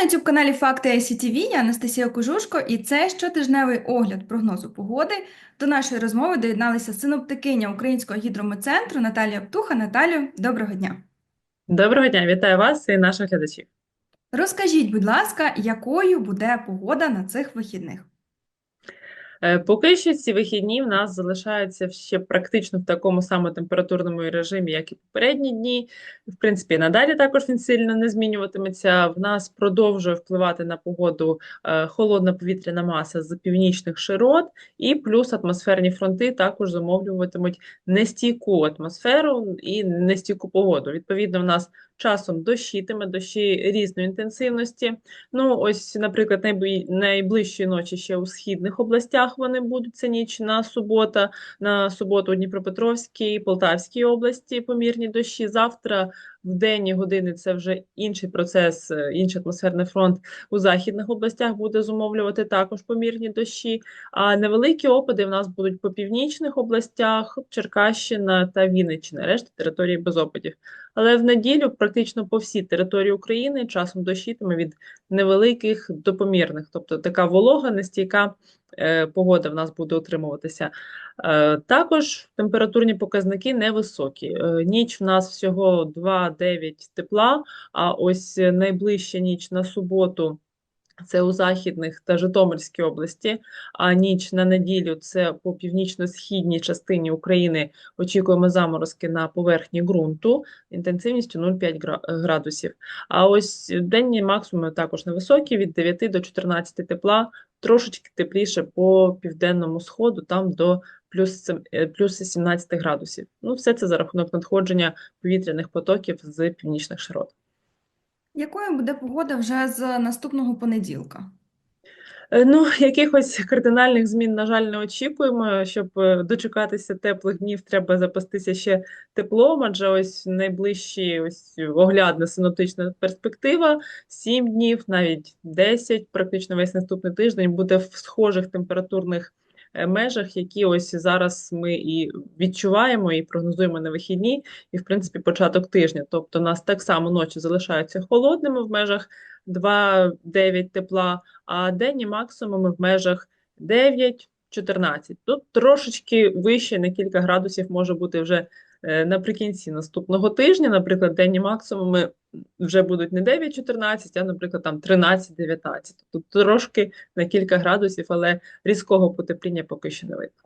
на youtube каналі Факти ICTV. Я Анастасія Кожушко, і це щотижневий огляд прогнозу погоди. До нашої розмови доєдналися синоптикиня Українського гідрометцентру Наталія Птуха. Наталію, доброго дня. Доброго дня, вітаю вас і наших глядачів. Розкажіть, будь ласка, якою буде погода на цих вихідних? Е, Поки що ці вихідні в нас залишаються ще практично в такому самому температурному режимі, як і попередні дні. В принципі, надалі також він сильно не змінюватиметься. В нас продовжує впливати на погоду е, холодна повітряна маса з північних широт, і плюс атмосферні фронти також замовлюватимуть нестійку атмосферу і нестійку погоду. Відповідно, в нас часом дощитиме, дощі різної інтенсивності. Ну, ось, наприклад, найбли- найближчі ночі ще у східних областях вони будуть. Це ніч на субота, на суботу у Дніпропетровській, Полтавській області помірні дощі. Завтра в денні години це вже інший процес, е, інший атмосферний фронт у західних областях буде зумовлювати також помірні дощі. А невеликі опади в нас будуть по північних областях, Черкащина та Вінниччина, решта території без опадів. Але в неділю практично по всій території України часом дощитиме від невеликих до помірних, тобто така волога, нестійка погода в нас буде утримуватися. Е, також температурні показники невисокі. Е, ніч в нас всього 2-9 тепла, а ось найближча ніч на суботу. Це у Західних та Житомирській області, а ніч на неділю це по північно-східній частині України очікуємо заморозки на поверхні ґрунту інтенсивністю 0,5 градусів. А ось денні максимуми також невисокі, від 9 до 14 тепла, трошечки тепліше по південному сходу, там до плюс, е, плюс 17 градусів. Ну, все це за рахунок надходження повітряних потоків з північних широт. Якою буде погода вже з наступного понеділка? Е, Ну, якихось кардинальних змін, на жаль, не очікуємо. Щоб е, дочекатися теплих днів, треба запастися ще теплом, адже ось найближчі ось оглядна синоптична перспектива 7 днів, навіть 10, практично весь наступний тиждень буде в схожих температурних межах, які ось зараз ми і відчуваємо, і прогнозуємо на вихідні, і в принципі початок тижня. Тобто, нас так само ночі залишаються холодними в межах 2-9 тепла а денні максимуми в межах 9-14. Тут трошечки вище на кілька градусів може бути вже е, наприкінці наступного тижня. Наприклад, денні максимуми вже будуть не 9-14, а, наприклад, там 13-19. Тут трошки на кілька градусів, але різкого потепління поки що не видно.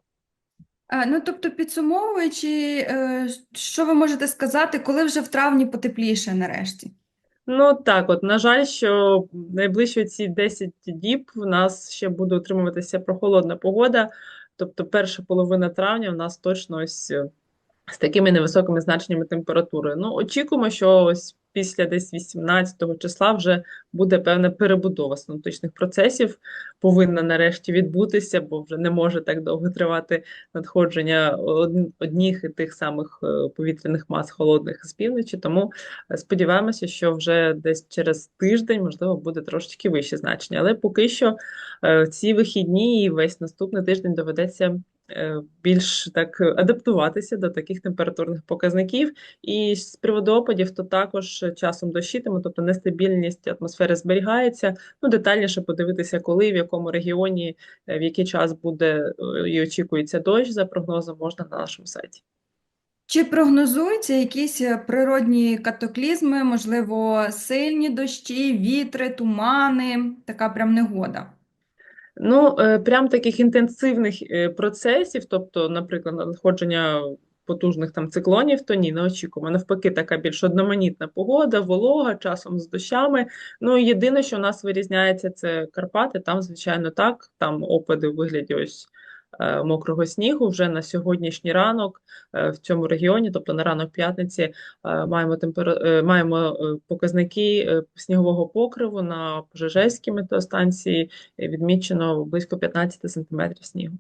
Е, Ну, тобто, підсумовуючи, е, що ви можете сказати, коли вже в травні потепліше нарешті? Ну так, от на жаль, що найближчі ці 10 діб в нас ще буде утримуватися прохолодна погода. Тобто перша половина травня в нас точно ось е, з такими невисокими значеннями температури. Ну, очікуємо, що ось після десь 18 числа вже буде певна перебудова синоптичних процесів, повинна нарешті відбутися, бо вже не може так довго тривати надходження од- одніх і тих самих е, повітряних мас холодних з півночі. Тому е, сподіваємося, що вже десь через тиждень, можливо, буде трошечки вище значення. Але поки що е, ці вихідні і весь наступний тиждень доведеться більш так адаптуватися до таких температурних показників. І з приводу опадів, то також часом дощитиме, тобто нестабільність атмосфери зберігається. Ну, детальніше подивитися, коли, в якому регіоні, е, в який час буде е, і очікується дощ, за прогнозом можна на нашому сайті. Чи прогнозуються якісь е, природні катаклізми, можливо, сильні дощі, вітри, тумани, така прям негода? Ну, е, прям таких інтенсивних е, процесів, тобто, наприклад, надходження потужних там циклонів, то ні, не очікуємо. Навпаки, така більш одноманітна погода, волога, часом з дощами. Ну, єдине, що у нас вирізняється, це Карпати. Там, звичайно, так, там опади у вигляді ось мокрого снігу вже на сьогоднішній ранок е, в цьому регіоні, тобто на ранок п'ятниці, е, маємо темпера... е, маємо е, показники е, снігового покриву на Пожежевській метеостанції е, відмічено близько 15 сантиметрів снігу.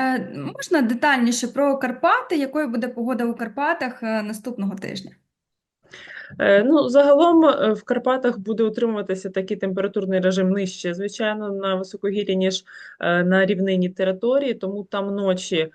Е, можна детальніше про Карпати, якою буде погода у Карпатах е, наступного тижня? Е, Ну, загалом е, в Карпатах буде утримуватися такий температурний режим нижче, звичайно, на високогір'ї, ніж е, на рівнині території, тому там ночі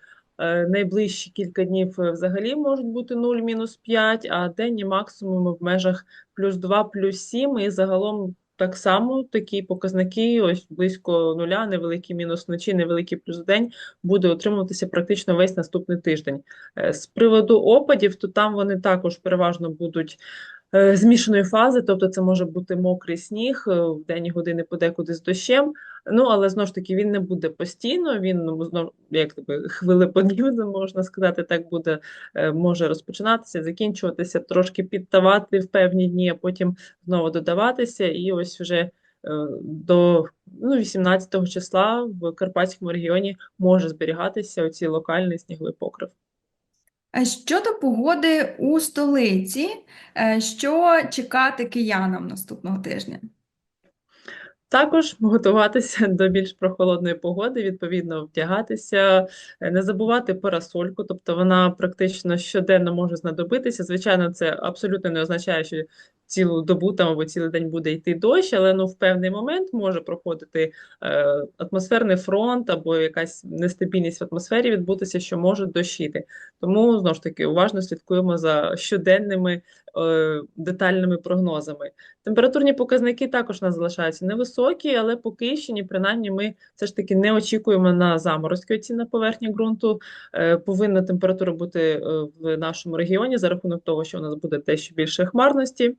найближчі кілька днів взагалі можуть бути 0-5, а денні максимуми в межах плюс 2, плюс 7, і загалом так само такі показники, ось близько нуля, невеликий мінус вночі, невеликий плюс день, буде отримуватися практично весь наступний тиждень. Е, З приводу опадів, то там вони також переважно будуть е, змішаної фази, тобто це може бути мокрий сніг, е, в день години подекуди з дощем. Ну, але знову ж таки він не буде постійно, він ну, знов, як би, хвилеподібно, можна сказати, так буде, е, може розпочинатися, закінчуватися, трошки підтавати в певні дні, а потім знову додаватися. І ось вже е, до ну, 18 числа в Карпатському регіоні може зберігатися оцей локальний сніговий покрив. Щодо погоди у столиці, е, що чекати киянам наступного тижня? Також готуватися до більш прохолодної погоди, відповідно вдягатися, е, не забувати парасольку, тобто вона практично щоденно може знадобитися. Звичайно, це абсолютно не означає, що цілу добу там або цілий день буде йти дощ, але ну в певний момент може проходити е, атмосферний фронт або якась нестабільність в атмосфері відбутися, що може дощити. Тому знову ж таки уважно слідкуємо за щоденними е, детальними прогнозами. Температурні показники також нас залишаються невисокі, але по Київщині, принаймні, ми все ж таки не очікуємо на заморозки оці на поверхні ґрунту. Е, Повинна температура бути е, в нашому регіоні за рахунок того, що у нас буде дещо більше хмарності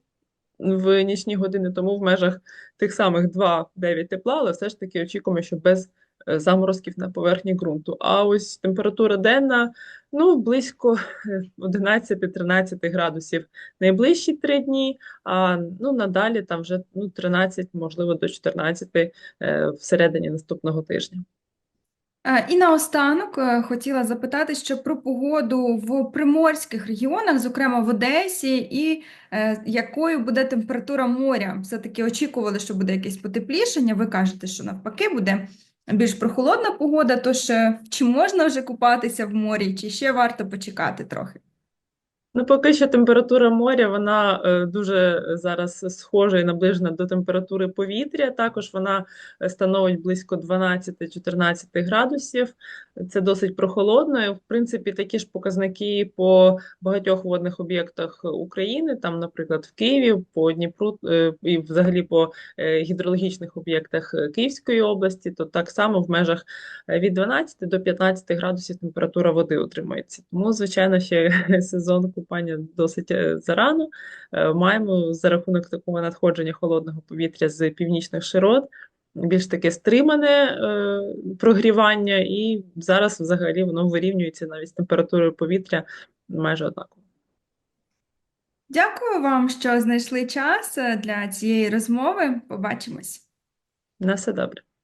в нічні години, тому в межах тих самих 2-9 тепла, але все ж таки очікуємо, що без е, заморозків на поверхні ґрунту. А ось температура денна ну, близько е, 11-13 градусів найближчі три дні, а ну, надалі там вже ну, 13, можливо, до 14 е, всередині наступного тижня. Е, І наостанок е, хотіла запитати, що про погоду в приморських регіонах, зокрема в Одесі, і е, якою буде температура моря. Все-таки очікували, що буде якесь потеплішення. Ви кажете, що навпаки буде більш прохолодна погода. Тож чи можна вже купатися в морі, чи ще варто почекати трохи? Ну, поки що температура моря, вона е, дуже зараз схожа і наближена до температури повітря. Також вона е, становить близько 12-14 градусів. Це досить прохолодно. І, в принципі, такі ж показники по багатьох водних об'єктах України, там, наприклад, в Києві, по Дніпру е, і взагалі по гідрологічних об'єктах Київської області, то так само в межах від 12 до 15 градусів температура води утримується. Тому, звичайно, ще сезон купання досить е, зарано. Е, Маємо за рахунок такого надходження холодного повітря з північних широт більш таке стримане е, прогрівання, і зараз взагалі воно вирівнюється навіть з температурою повітря майже однаково. Дякую вам, що знайшли час для цієї розмови. Побачимось. На все добре.